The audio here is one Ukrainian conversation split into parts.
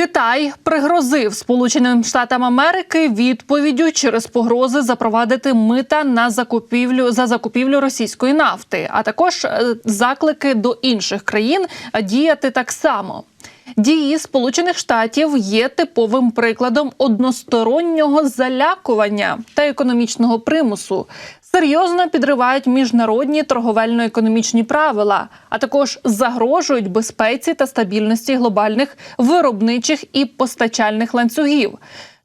Китай пригрозив Сполученим Штатам Америки відповіддю через погрози запровадити мита на закупівлю за закупівлю російської нафти, а також е, заклики до інших країн діяти так само. Дії Сполучених Штатів є типовим прикладом одностороннього залякування та економічного примусу. Серйозно підривають міжнародні торговельно-економічні правила, а також загрожують безпеці та стабільності глобальних виробничих і постачальних ланцюгів.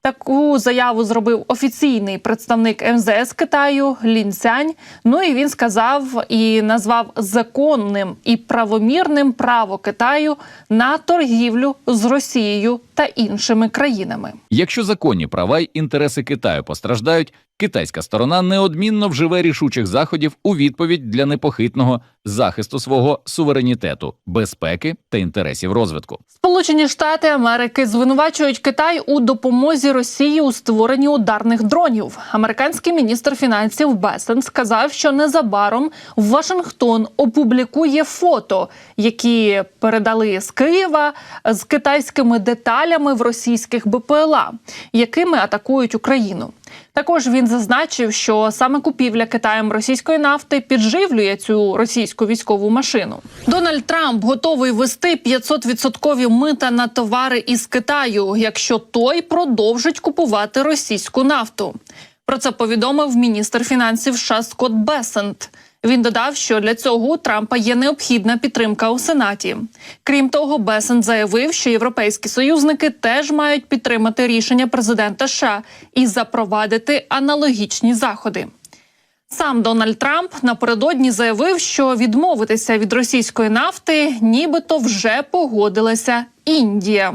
Таку заяву зробив офіційний представник МЗС Китаю Лін Цянь. Ну і він сказав і назвав законним і правомірним право Китаю на торгівлю з Росією та іншими країнами. Якщо законні права й інтереси Китаю постраждають, китайська сторона неодмінно вживе рішучих заходів у відповідь для непохитного захисту свого суверенітету, безпеки та інтересів розвитку. Сполучені Штати Америки звинувачують Китай у допомозі Росії у створенні ударних дронів. Американський міністр фінансів Бесен сказав, що незабаром Вашингтон опублікує фото, які передали з Києва з китайськими деталями в російських БПЛА, якими атакують Україну. Також він зазначив, що саме купівля Китаєм російської нафти підживлює цю російську військову машину. Дональд Трамп готовий ввести 500% мита на товари із Китаю, якщо той продовжить купувати російську нафту. Про це повідомив міністр фінансів США Скотт Бесент. Він додав, що для цього у Трампа є необхідна підтримка у Сенаті. Крім того, Бесент заявив, що європейські союзники теж мають підтримати рішення президента США і запровадити аналогічні заходи. Сам Дональд Трамп напередодні заявив, що відмовитися від російської нафти, нібито вже погодилася Індія.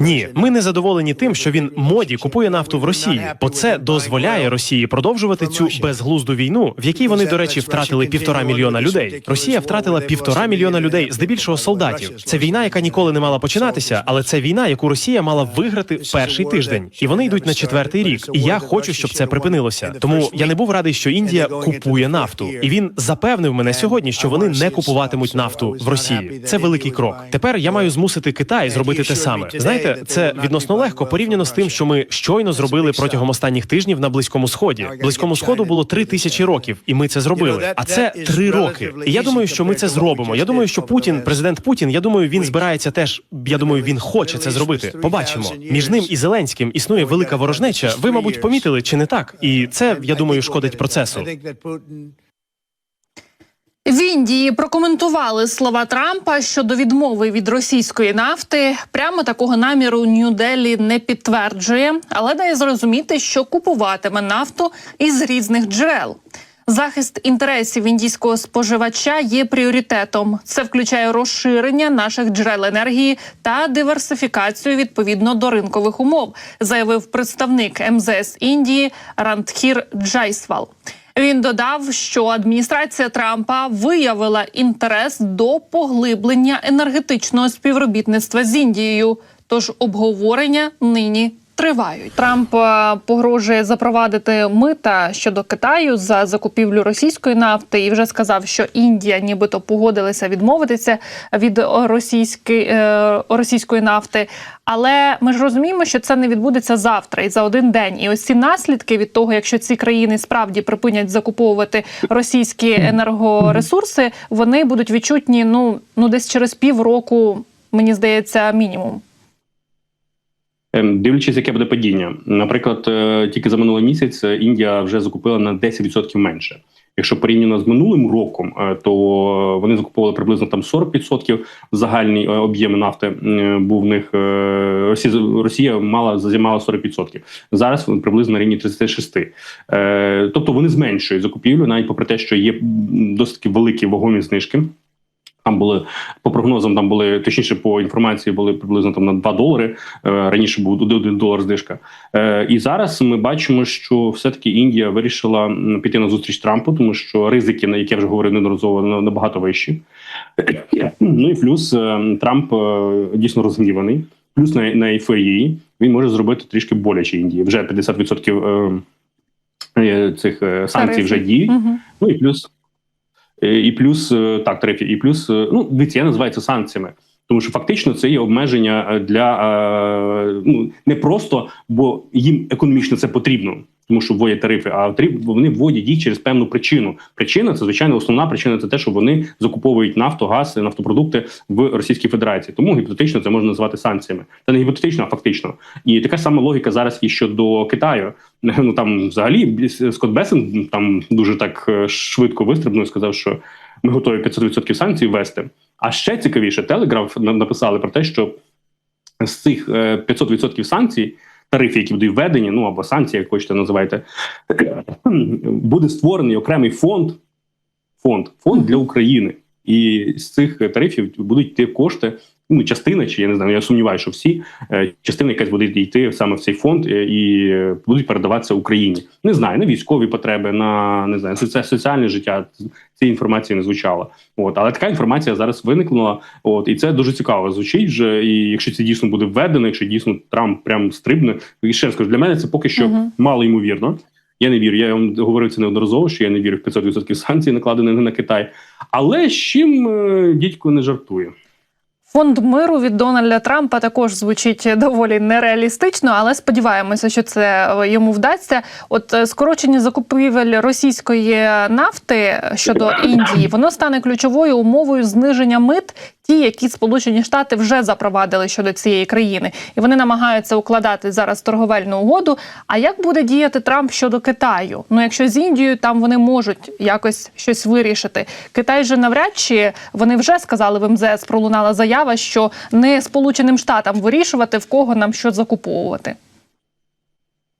Ні, ми не задоволені тим, що він моді купує нафту в Росії, бо це дозволяє Росії продовжувати цю безглузду війну, в якій вони, до речі, втратили півтора мільйона людей. Росія втратила півтора мільйона людей, здебільшого солдатів. Це війна, яка ніколи не мала починатися, але це війна, яку Росія мала виграти в перший тиждень, і вони йдуть на четвертий рік. І я хочу, щоб це припинилося. Тому я не був радий, що Індія купує нафту, і він запевнив мене сьогодні, що вони не купуватимуть нафту в Росії. Це великий крок. Тепер я маю змусити Китай зробити те саме. Знаєте, це відносно легко порівняно з тим, що ми щойно зробили протягом останніх тижнів на близькому сході. Близькому сходу було три тисячі років, і ми це зробили. А це три роки. І я думаю, що ми це зробимо. Я думаю, що Путін, президент Путін, я думаю, він збирається теж. Я думаю, він хоче це зробити. Побачимо. Між ним і Зеленським існує велика ворожнеча. Ви, мабуть, помітили чи не так? І це я думаю, шкодить процесу. В Індії прокоментували слова Трампа щодо відмови від російської нафти. Прямо такого наміру Нью-Делі не підтверджує, але дає зрозуміти, що купуватиме нафту із різних джерел. Захист інтересів індійського споживача є пріоритетом. Це включає розширення наших джерел енергії та диверсифікацію відповідно до ринкових умов, заявив представник МЗС Індії Рандхір Джайсвал. Він додав, що адміністрація Трампа виявила інтерес до поглиблення енергетичного співробітництва з Індією. Тож обговорення нині тривають. Трамп е, погрожує запровадити мита щодо Китаю за закупівлю російської нафти, і вже сказав, що Індія, нібито погодилася відмовитися від російської, е, російської нафти. Але ми ж розуміємо, що це не відбудеться завтра і за один день. І ось ці наслідки від того, якщо ці країни справді припинять закуповувати російські енергоресурси, вони будуть відчутні ну ну десь через півроку, мені здається, мінімум. Ем, Дивлячись, яке буде падіння. Наприклад, е, тільки за минулий місяць е, Індія вже закупила на 10% менше. Якщо порівняно з минулим роком, е, то вони закуповували приблизно там 40% загальний об'єм нафти був в них. Росія, мала займала 40%. Зараз приблизно на рівні 36%. Е, Тобто вони зменшують закупівлю, навіть попри те, що є досить великі вагомі знижки. Там були по прогнозам, там були точніше по інформації, були приблизно там на 2 долари. Е, раніше був 1 долар знижка. Е, і зараз ми бачимо, що все-таки Індія вирішила піти на зустріч Трампу, тому що ризики, на які я вже говорив неодноразово, набагато вищі. Ну і плюс е, Трамп дійсно розгніваний. Плюс на, на ейфорії він може зробити трішки боляче Індії. Вже 50% е, е, цих санкцій вже діють. Ну і плюс, і плюс е, так, тарифів, і плюс, е, ну дивіться, я називаю це санкціями. Тому що фактично це є обмеження е, для е, ну не просто, бо їм економічно це потрібно, тому що вводять тарифи, а вони вводять їх через певну причину. Причина це звичайно основна причина це те, що вони закуповують нафту, газ, нафтопродукти в Російській Федерації. Тому гіпотетично це можна назвати санкціями. Та не гіпотетично, а фактично. І така сама логіка зараз і щодо Китаю. Ну там взагалі Скотт Бесен там дуже так е, швидко вистрибнув і сказав, що ми готові 500% санкцій ввести. А ще цікавіше, Телеграф написали про те, що з цих е, 500% санкцій, тарифів, які будуть введені, ну або санкції, як хочете називайте, буде створений окремий фонд, фонд, фонд для України. І з цих тарифів будуть йти кошти. Ну, частина, чи я не знаю, я сумніваюся, що всі е, частина якась буде йти саме в цей фонд е, і будуть передаватися Україні. Не знаю, на військові потреби, на не знаю, соці- соціальне життя. Цієї інформації не звучало. От, але така інформація зараз виникнула. От і це дуже цікаво звучить вже. І якщо це дійсно буде введено, якщо дійсно Трамп прям стрибне, і ще раз кажу, для мене це поки що Мгм. мало ймовірно. Я не вірю. Я вам говорив це неодноразово, що я не вірю в 500% санкцій, накладених на Китай. Але з чим е, дідько не жартує. Фонд миру від Дональда Трампа також звучить доволі нереалістично, але сподіваємося, що це е, йому вдасться. От е, скорочення закупівель російської нафти щодо Індії, воно стане ключовою умовою зниження мит, ті, які Сполучені Штати вже запровадили щодо цієї країни, і вони намагаються укладати зараз торговельну угоду. А як буде діяти Трамп щодо Китаю? Ну, якщо з Індією там вони можуть якось щось вирішити, Китай же навряд чи вони вже сказали в МЗС, пролунала заява, що не Сполученим Штатам вирішувати в кого нам що закуповувати.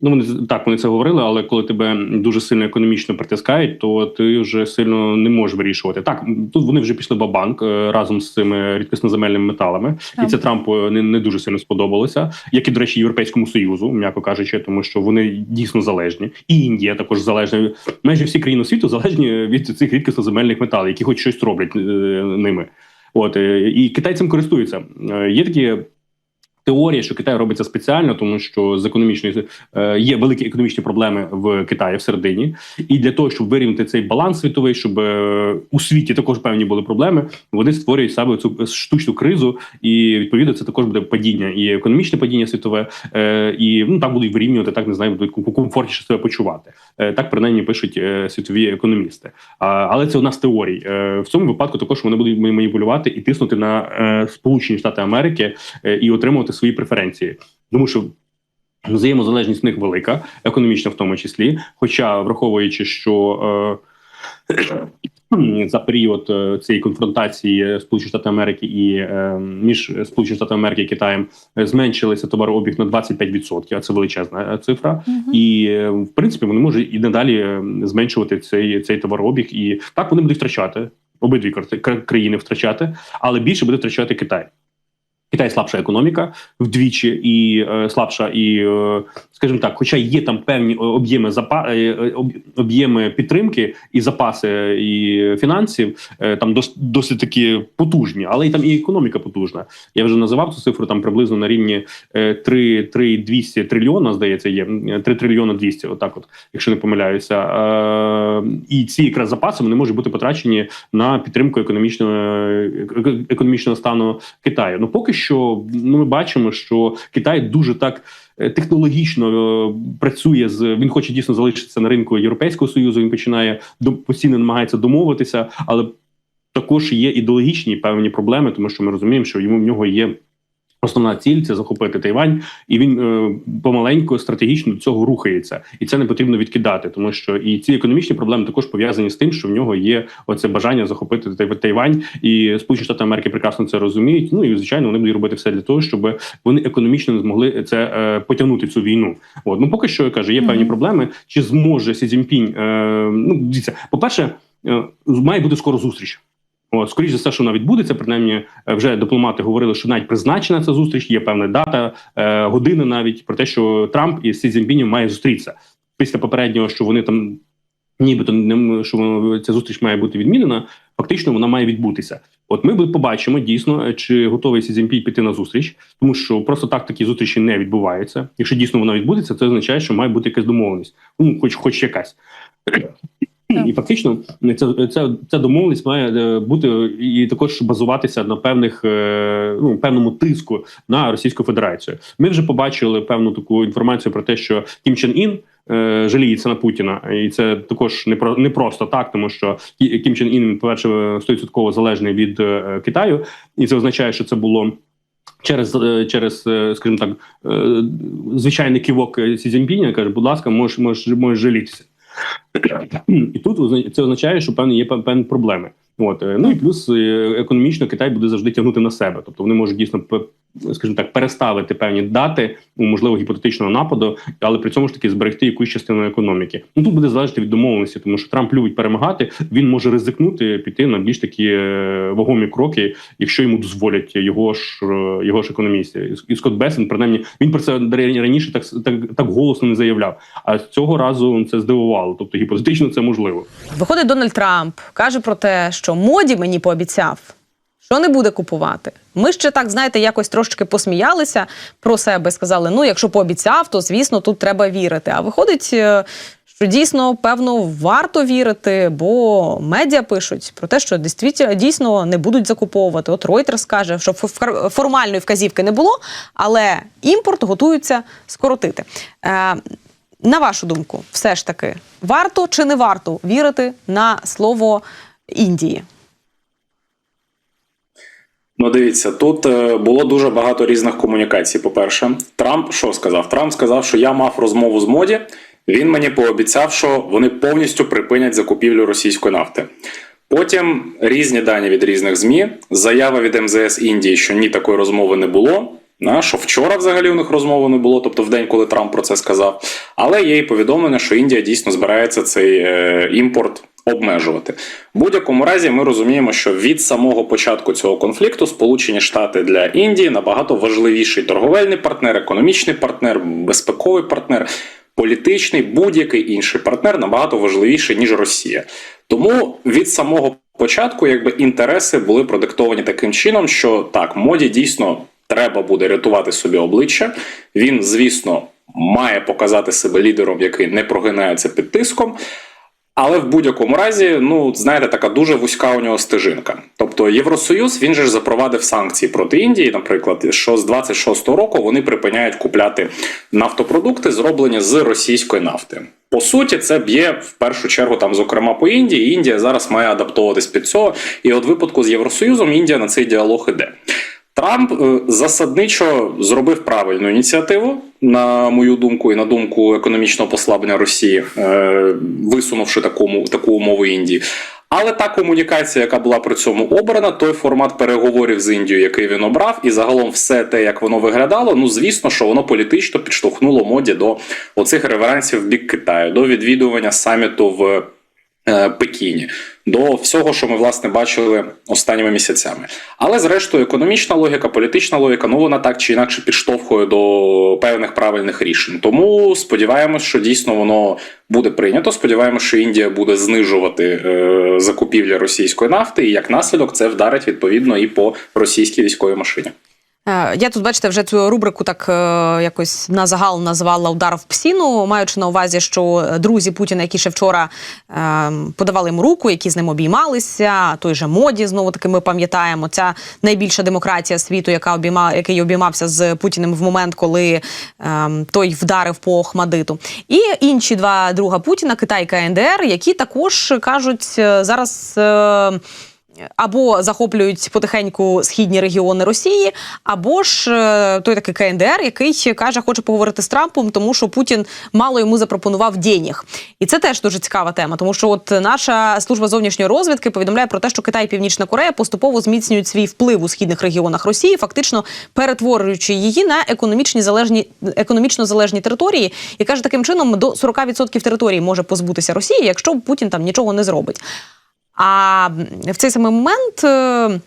Ну вони так вони це говорили, але коли тебе дуже сильно економічно притискають, то ти вже сильно не можеш вирішувати. Так тут вони вже пішли бабанк е, разом з цими рідкісноземельними металами, Так. і це Трампу не, не дуже сильно сподобалося, як і до речі, європейському союзу, м'яко кажучи, тому що вони дійсно залежні, і Індія також залежна. Майже всі країни світу залежні від цих рідкісноземельних металів, які хоч щось роблять е, ними. От е, і Китай цим користується. Е, Є такі теорія, що Китай робиться спеціально, тому що з економічної е, є великі економічні проблеми в Китаї всередині, і для того, щоб вирівняти цей баланс світовий, щоб е, у світі також певні були проблеми, вони створюють саме цю штучну кризу, і відповідно це також буде падіння і економічне падіння світове, е, і ну так будуть вирівнювати, так не знаю, будуть комфортніше себе почувати. Так принаймні пишуть світові економісти. Але це одна з теорій. Е, в цьому випадку також вони будуть маніпулювати і тиснути на Сполучені Штати Америки і отримувати свої преференції, тому що. Взаємозалежність в них велика, економічна в тому числі. Хоча, враховуючи, що е, за період е, цієї конфронтації Сполучених Штатів Америки і е, між Сполученими Штатами Америки і Китаєм е, зменшилися товарообіг на 25%, а це величезна цифра. І е, в принципі вони можуть і надалі зменшувати цей, цей товарообіг. І так вони будуть втрачати обидві країни втрачати, але більше буде втрачати Китай. Китай слабша економіка вдвічі і е, слабша, і е, скажімо так, хоча є там певні об'єми запа е, е, об- об'єми підтримки і запаси і фінансів, е, там дос, досить такі потужні, але і там і економіка потужна. Я вже називав цю цифру там приблизно на рівні е, 3, 3 200 трильйона, здається, є 3 трильйона 200, отак, от, якщо не помиляюся. Е, і ці якраз запаси вони можуть бути потрачені на підтримку економічного е- економічного стану Китаю. Ну поки що ну, ми бачимо, що Китай дуже так. е, Технологічно е, працює з він хоче дійсно залишитися на ринку Європейського союзу. Він починає постійно намагається домовитися, але також є ідеологічні певні проблеми, тому що ми розуміємо, що йому в нього є основна ціль це захопити Тайвань, і він е, помаленьку стратегічно до цього рухається, і це не потрібно відкидати, тому що і ці економічні проблеми також пов'язані з тим, що в нього є оце бажання захопити Тай- Тайвань, і Сполучені Штати Америки прекрасно це розуміють. Ну і звичайно, вони будуть робити все для того, щоб вони економічно не змогли це е, потягнути цю війну. От ну поки що я кажу, є певні проблеми. Чи зможе Сі Цзіньпінь, е, ну дивіться, по перше, е, має бути скоро зустріч. От, скоріш за все, що вона відбудеться, принаймні е, вже дипломати говорили, що навіть призначена ця зустріч, є певна дата, е, година навіть про те, що Трамп і Сі Цзіньпінем має зустрітися після попереднього, що вони там нібито не що ця зустріч має бути відмінена. Фактично вона має відбутися. От ми побачимо дійсно, чи готовий Сі піти на зустріч, тому що просто так такі зустрічі не відбуваються. Якщо дійсно вона відбудеться, це означає, що має бути якась домовленість. Ну, хоч, хоч якась. І фактично це, це, ця домовленість має е, бути і також базуватися на певних е, ну певному тиску на Російську Федерацію. Ми вже побачили певну таку інформацію про те, що Кім Чен Ін. е, Жаліється на Путіна, і це також не про не просто так, тому що Кі- Кім Чен Ін, по перше, 100% залежний від Китаю, і це означає, що це було через, через скажімо так, звичайний кивок Сі Цзіньпіня, каже, будь ласка, можеш, можеш, можеш жалітися. І тут це означає, що певні є пев- певні проблеми. От е, ну і плюс е, економічно Китай буде завжди тягнути на себе. Тобто вони можуть дійсно скажімо так переставити певні дати у можливо гіпотетичного нападу, але при цьому ж таки зберегти якусь частину економіки. Ну тут буде залежати від домовленості, тому що Трамп любить перемагати. Він може ризикнути піти на більш такі е, вагомі кроки, якщо йому дозволять його ж його ж економісти. І Скотт Бесен, принаймні, він про це раніше так так, так голосно не заявляв. А цього разу це здивувало. Тобто гіпотетично це можливо. Виходить Дональд Трамп, каже про те, що моді мені пообіцяв, що не буде купувати. Ми ще так, знаєте, якось трошки посміялися про себе, сказали: ну, якщо пообіцяв, то звісно тут треба вірити. А виходить, е, що дійсно, певно, варто вірити, бо медіа пишуть про те, що дійсно, не будуть закуповувати. От Reuters каже, що фор- формальної вказівки не було, але імпорт готуються скоротити. Е, на вашу думку, все ж таки, варто чи не варто вірити на слово Індії? Ну, дивіться, тут е, було дуже багато різних комунікацій. По-перше, Трамп що сказав? Трамп сказав, що я мав розмову з моді. Він мені пообіцяв, що вони повністю припинять закупівлю російської нафти. Потім різні дані від різних змі, заява від МЗС Індії, що ні такої розмови не було. Що вчора взагалі у них розмови не було, тобто в день, коли Трамп про це сказав. Але є і повідомлення, що Індія дійсно збирається цей е, імпорт обмежувати. В будь-якому разі ми розуміємо, що від самого початку цього конфлікту Сполучені Штати для Індії набагато важливіший торговельний партнер, економічний партнер, безпековий партнер, політичний, будь-який інший партнер набагато важливіший ніж Росія. Тому від самого початку, якби інтереси були продиктовані таким чином, що так, моді дійсно треба буде рятувати собі обличчя. Він, звісно, має показати себе лідером, який не прогинається під тиском. Але в будь-якому разі, ну знаєте, така дуже вузька у нього стежинка. Тобто Євросоюз він же ж запровадив санкції проти Індії, наприклад, що з 26-го року вони припиняють купляти нафтопродукти, зроблені з російської нафти. По суті, це б'є в першу чергу там, зокрема по Індії. Індія зараз має адаптовуватись під цього. І от випадку з Євросоюзом Індія на цей діалог іде. Трамп е, засадничо зробив правильну ініціативу, на мою думку, і на думку економічного послаблення Росії, е, висунувши таку, таку умову Індії. Але та комунікація, яка була при цьому обрана, той формат переговорів з Індією, який він обрав, і загалом все те, як воно виглядало, ну звісно, що воно політично підштовхнуло моді до оцих реверансів в бік Китаю, до відвідування саміту в е, Пекіні, до всього, що ми власне бачили останніми місяцями. Але зрештою, економічна логіка, політична логіка, ну вона так чи інакше підштовхує до певних правильних рішень. Тому сподіваємось, що дійсно воно буде прийнято. Сподіваємось, що Індія буде знижувати е, закупівлі російської нафти, і як наслідок це вдарить відповідно і по російській військовій машині. Е, Я тут, бачите, вже цю рубрику так е, якось на загал назвала удар в псіну, маючи на увазі, що друзі Путіна, які ще вчора е, подавали йому руку, які з ним обіймалися, той же моді знову таки ми пам'ятаємо. Ця найбільша демократія світу, яка обійма, який обіймався з Путіним в момент, коли той вдарив по Охмадиту. І інші два друга Путіна, Китай і КНДР, які також кажуть зараз. Або захоплюють потихеньку східні регіони Росії, або ж е, той такий КНДР, який каже, хоче поговорити з Трампом, тому що Путін мало йому запропонував денег. І це теж дуже цікава тема, тому що от наша служба зовнішньої розвідки повідомляє про те, що Китай і Північна Корея поступово зміцнюють свій вплив у східних регіонах Росії, фактично перетворюючи її на економічні залежні економічно залежні території, і каже, таким чином до 40% території може позбутися Росії, якщо Путін там нічого не зробить. А в цей самий момент е,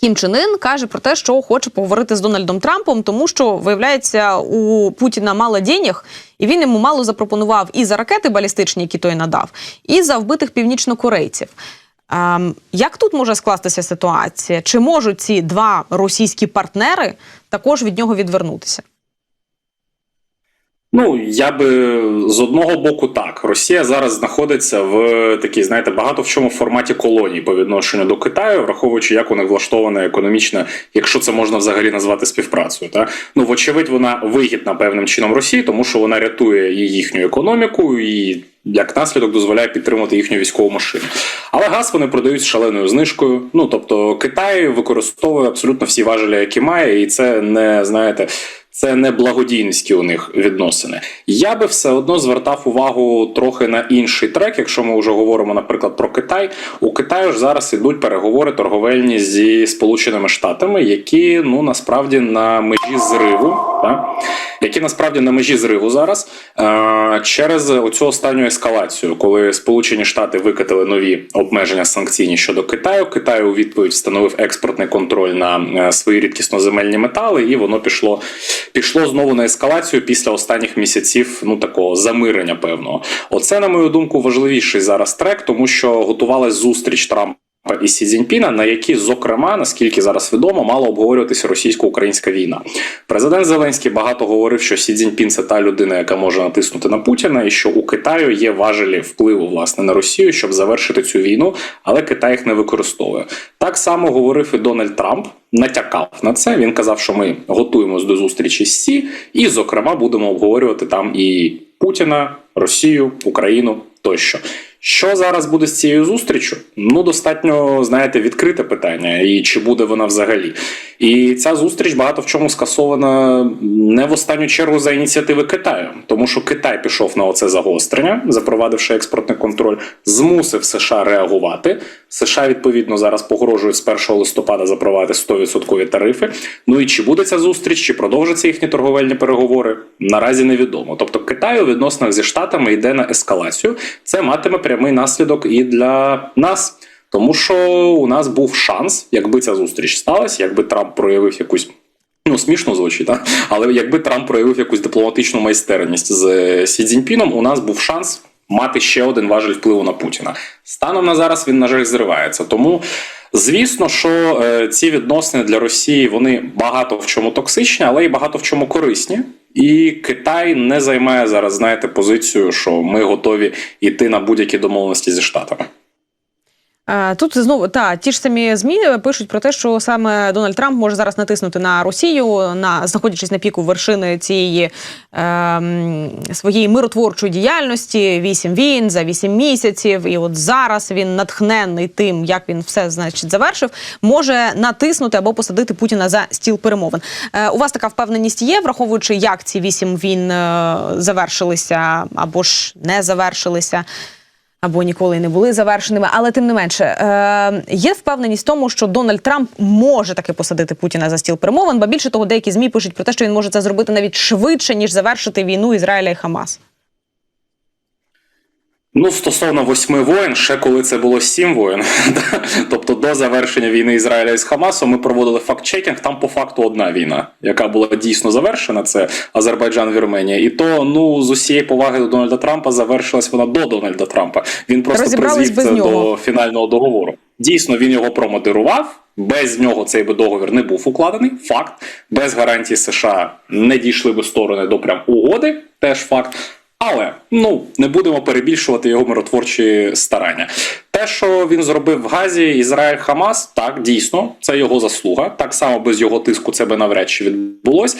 Кім Чен Ын каже про те, що хоче поговорити з Дональдом Трампом, тому що виявляється, у Путіна мало денег, і він йому мало запропонував і за ракети балістичні, які той надав, і за вбитих північнокорейців. Ем, Як тут може скластися ситуація? Чи можуть ці два російські партнери також від нього відвернутися? Ну, я би з одного боку так. Росія зараз знаходиться в такій, знаєте, багато в чому форматі колоній по відношенню до Китаю, враховуючи, як у них влаштована економічна, якщо це можна взагалі назвати співпрацею. Та? Ну, вочевидь, вона вигідна певним чином Росії, тому що вона рятує і їхню економіку, і як наслідок дозволяє підтримувати їхню військову машину. Але газ вони продають з шаленою знижкою. Ну тобто Китай використовує абсолютно всі важелі, які має, і це не знаєте. Це не благодійницькі у них відносини. Я би все одно звертав увагу трохи на інший трек. Якщо ми вже говоримо, наприклад, про Китай, у Китаю ж зараз ідуть переговори торговельні зі Сполученими Штатами, які ну насправді на межі зриву, так? які насправді на межі зриву зараз е- через оцю останню ескалацію, коли Сполучені Штати викатили нові обмеження санкційні щодо Китаю. Китай у відповідь встановив експортний контроль на е, свої рідкісноземельні метали, і воно пішло пішло знову на ескалацію після останніх місяців ну такого замирення певного. Оце, на мою думку, важливіший зараз трек, тому що готувалась зустріч Трампа. І Сі Цзіньпіна, на які, зокрема, наскільки зараз відомо, мала обговорюватися російсько-українська війна. Президент Зеленський багато говорив, що Сі Цзіньпін – це та людина, яка може натиснути на Путіна, і що у Китаю є важелі впливу власне на Росію, щоб завершити цю війну, але Китай їх не використовує. Так само говорив і Дональд Трамп. Натякав на це. Він казав, що ми готуємось до зустрічі з Сі, і, зокрема, будемо обговорювати там і Путіна, Росію, Україну тощо. Що зараз буде з цією зустрічю? Ну, достатньо, знаєте, відкрите питання, і чи буде вона взагалі. І ця зустріч багато в чому скасована не в останню чергу за ініціативи Китаю, тому що Китай пішов на оце загострення, запровадивши експортний контроль, змусив США реагувати. США відповідно зараз погрожують з 1 листопада запровадити 100% тарифи. Ну і чи буде ця зустріч, чи продовжаться їхні торговельні переговори? Наразі невідомо. Тобто Китай у відносинах зі штатами йде на ескалацію. Це матиме прямий наслідок і для нас. Тому що у нас був шанс, якби ця зустріч сталася, якби Трамп проявив якусь. Ну, смішно звучить, так? але якби Трамп проявив якусь дипломатичну майстерність з Сі Цзіньпіном, у нас був шанс мати ще один важель впливу на Путіна. Станом на зараз він, на жаль, зривається. Тому, звісно, що е, ці відносини для Росії вони багато в чому токсичні, але й багато в чому корисні. І Китай не займає зараз, знаєте, позицію, що ми готові йти на будь-які домовленості зі штатами. Е, Тут знову та ті ж самі змі пишуть про те, що саме Дональд Трамп може зараз натиснути на Росію, на знаходячись на піку вершини цієї е, своєї миротворчої діяльності. Вісім війн за вісім місяців, і от зараз він натхненний тим, як він все значить завершив, може натиснути або посадити Путіна за стіл перемовин. Е, у вас така впевненість є, враховуючи, як ці вісім війн е, завершилися або ж не завершилися або ніколи не були завершеними. Але тим не менше, е, є впевненість в тому, що Дональд Трамп може таки посадити Путіна за стіл перемовин. Ба більше того, деякі змі пишуть про те, що він може це зробити навіть швидше ніж завершити війну Ізраїля і Хамас. Ну, стосовно восьми воєн, ще коли це було сім воєн, тобто до завершення війни Ізраїля із Хамасом, ми проводили факт-чекінг. Там по факту одна війна, яка була дійсно завершена. Це Азербайджан, Вірменія. І то ну з усієї поваги до Дональда Трампа завершилась вона до Дональда Трампа. Він просто призвів це до фінального договору. Дійсно, він його промодерував. Без нього цей би договір не був укладений. Факт. Без гарантії США не дійшли би сторони до прям угоди. Теж факт. Але ну не будемо перебільшувати його миротворчі старання. Те, що він зробив в Газі, Ізраїль Хамас, так дійсно, це його заслуга. Так само без його тиску це би навряд чи відбулось.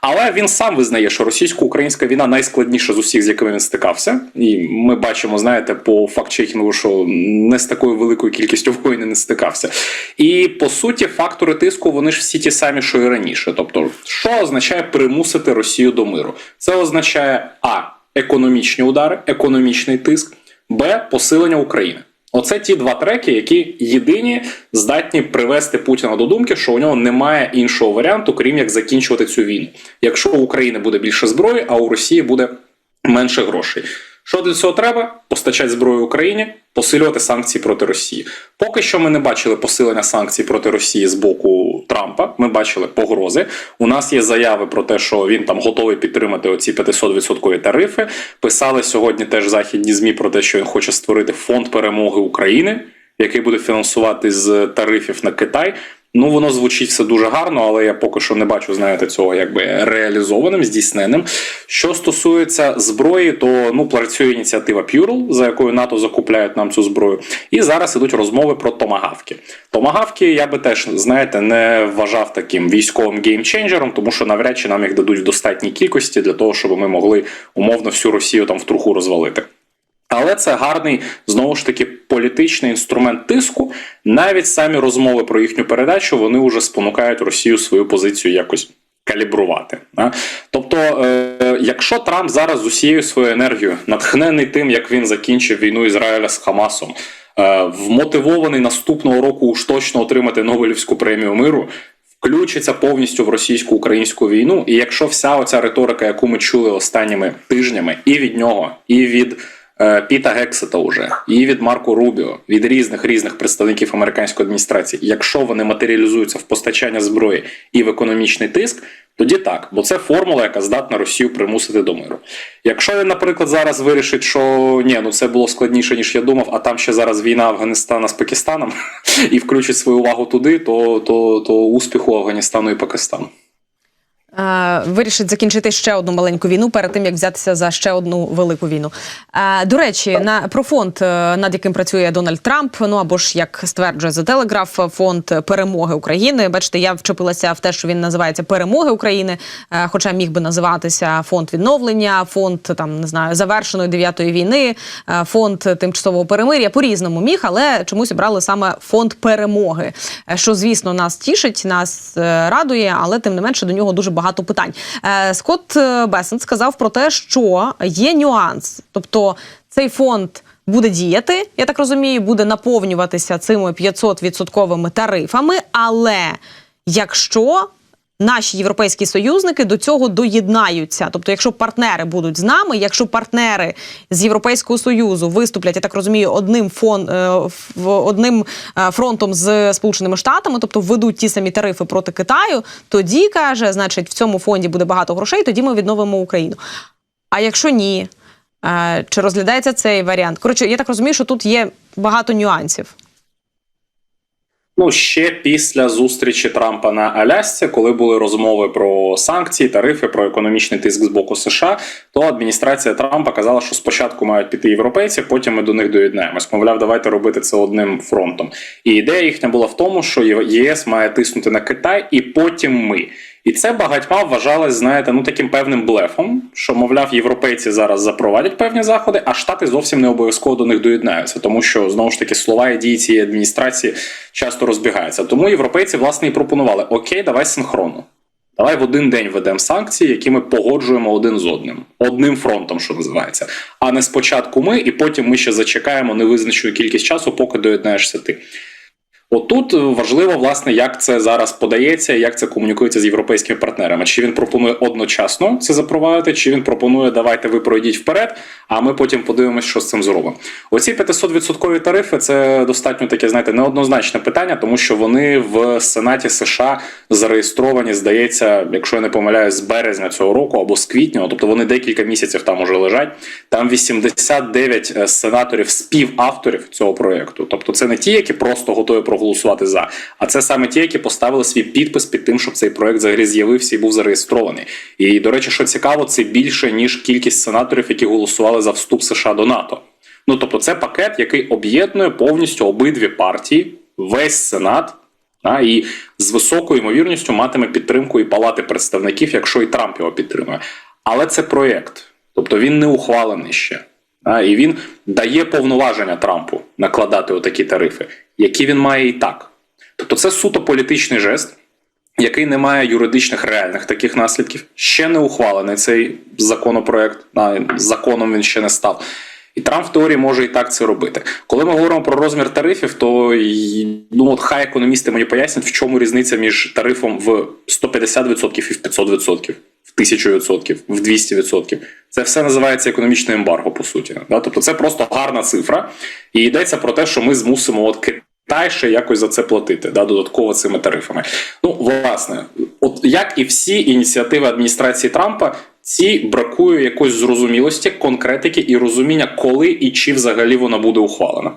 Але він сам визнає, що російсько-українська війна найскладніша з усіх, з якими він стикався. І ми бачимо, знаєте, по факт-чекінгу, що не з такою великою кількістю воїн не стикався. І по суті, фактори тиску вони ж всі ті самі, що і раніше. Тобто, що означає примусити Росію до миру? Це означає а економічні удари, економічний тиск, б посилення України. Оце ті два треки, які єдині здатні привести Путіна до думки, що у нього немає іншого варіанту, крім як закінчувати цю війну. Якщо у України буде більше зброї, а у Росії буде менше грошей. Що для цього треба? Постачати зброю Україні, посилювати санкції проти Росії. Поки що ми не бачили посилення санкцій проти Росії з боку Трампа. Ми бачили погрози. У нас є заяви про те, що він там готовий підтримати оці 500% тарифи. Писали сьогодні теж західні змі про те, що він хоче створити фонд перемоги України, який буде фінансувати з тарифів на Китай. Ну, воно звучить все дуже гарно, але я поки що не бачу, знаєте, цього якби реалізованим, здійсненим. Що стосується зброї, то ну працює ініціатива Purel, за якою НАТО закупляють нам цю зброю. І зараз ідуть розмови про томагавки. Томагавки я би теж знаєте не вважав таким військовим геймченджером, тому що навряд чи нам їх дадуть в достатній кількості для того, щоб ми могли умовно всю Росію там в труху розвалити. Але це гарний знову ж таки політичний інструмент тиску. Навіть самі розмови про їхню передачу вони вже спонукають Росію свою позицію якось калібрувати. Тобто, е, якщо Трамп зараз з усією своєю енергією, натхнений тим, як він закінчив війну Ізраїля з Хамасом, е, вмотивований наступного року уж точно отримати Нобелівську премію миру. Включиться повністю в російсько-українську війну, і якщо вся оця риторика, яку ми чули останніми тижнями, і від нього, і від Піта Гексета, уже і від Марко Рубіо, від різних різних представників американської адміністрації, якщо вони матеріалізуються в постачання зброї і в економічний тиск, тоді так, бо це формула, яка здатна Росію примусити до миру. Якщо він, наприклад, зараз вирішить, що ні, ну це було складніше ніж я думав, а там ще зараз війна Афганістана з Пакистаном, і включить свою увагу туди, то, то, то успіху Афганістану і Пакистану. Вирішить закінчити ще одну маленьку війну перед тим, як взятися за ще одну велику війну. До речі, на про фонд, е, над яким працює Дональд Трамп, ну або ж як стверджує The Telegraph, фонд перемоги України. Бачите, я вчепилася в те, що він називається Перемоги України, е, хоча міг би називатися фонд відновлення, фонд там не знаю завершеної дев'ятої війни, е, фонд тимчасового перемир'я. По різному міг, але чомусь обрали саме фонд перемоги, що звісно нас тішить, нас радує, але тим не менше до нього дуже багато питань. Е, Скотт Бесен сказав про те, що є нюанс, тобто цей фонд. Буде діяти, я так розумію, буде наповнюватися цими 500-відсотковими тарифами. Але якщо наші європейські союзники до цього доєднаються, тобто, якщо партнери будуть з нами, якщо партнери з Європейського союзу виступлять, я так розумію, одним фон е, одним е, фронтом з Сполученими Штатами, тобто введуть ті самі тарифи проти Китаю, тоді каже, значить, в цьому фонді буде багато грошей, тоді ми відновимо Україну. А якщо ні, е, чи розглядається цей варіант? Коротше, я так розумію, що тут є багато нюансів. Ну, ще після зустрічі Трампа на Алясці, коли були розмови про санкції, тарифи, про економічний тиск з боку США, то адміністрація Трампа казала, що спочатку мають піти європейці, потім ми до них доєднаємось. Мовляв, давайте робити це одним фронтом. І ідея їхня була в тому, що ЄС має тиснути на Китай, і потім ми. І це багатьма вважалось, знаєте, ну таким певним блефом, що мовляв, європейці зараз запровадять певні заходи, а штати зовсім не обов'язково до них доєднаються, тому що знову ж таки слова і дії цієї адміністрації часто розбігаються. Тому європейці власне і пропонували: Окей, давай синхронно. Давай в один день ведемо санкції, які ми погоджуємо один з одним, одним фронтом, що називається. А не спочатку ми, і потім ми ще зачекаємо невизначену кількість часу, поки доєднаєшся ти. Отут важливо, власне, як це зараз подається, як це комунікується з європейськими партнерами. Чи він пропонує одночасно це запровадити, чи він пропонує давайте ви пройдіть вперед, а ми потім подивимося, що з цим зробимо. Оці 500% тарифи це достатньо таке, знаєте, неоднозначне питання, тому що вони в Сенаті США зареєстровані, здається, якщо я не помиляюсь, з березня цього року або з квітня, тобто вони декілька місяців там уже лежать. Там 89 сенаторів співавторів цього проєкту. Тобто, це не ті, які просто готові проголосувати за, а це саме ті, які поставили свій підпис під тим, щоб цей проєкт взагалі з'явився і був зареєстрований. І до речі, що цікаво, це більше ніж кількість сенаторів, які голосували за вступ США до НАТО. Ну тобто, це пакет, який об'єднує повністю обидві партії, весь сенат. А, і з високою ймовірністю матиме підтримку і палати представників, якщо і Трамп його підтримує. Але це проєкт, тобто він не ухвалений ще. І він дає повноваження Трампу накладати отакі тарифи, які він має і так. Тобто, це суто політичний жест, який не має юридичних реальних таких наслідків. Ще не ухвалений цей законопроект, а, законом він ще не став. І Трамп в теорії може і так це робити. Коли ми говоримо про розмір тарифів, то ну от хай економісти мені пояснять, в чому різниця між тарифом в 150% і в 500%, в 1000%, в 200%. Це все називається економічне ембарго, по суті. Да? Тобто це просто гарна цифра, і йдеться про те, що ми змусимо от Китай ще якось за це платити, да, додатково цими тарифами. Ну, власне, от як і всі ініціативи адміністрації Трампа, ці бракує якоїсь зрозумілості, конкретики і розуміння, коли і чи взагалі вона буде ухвалена.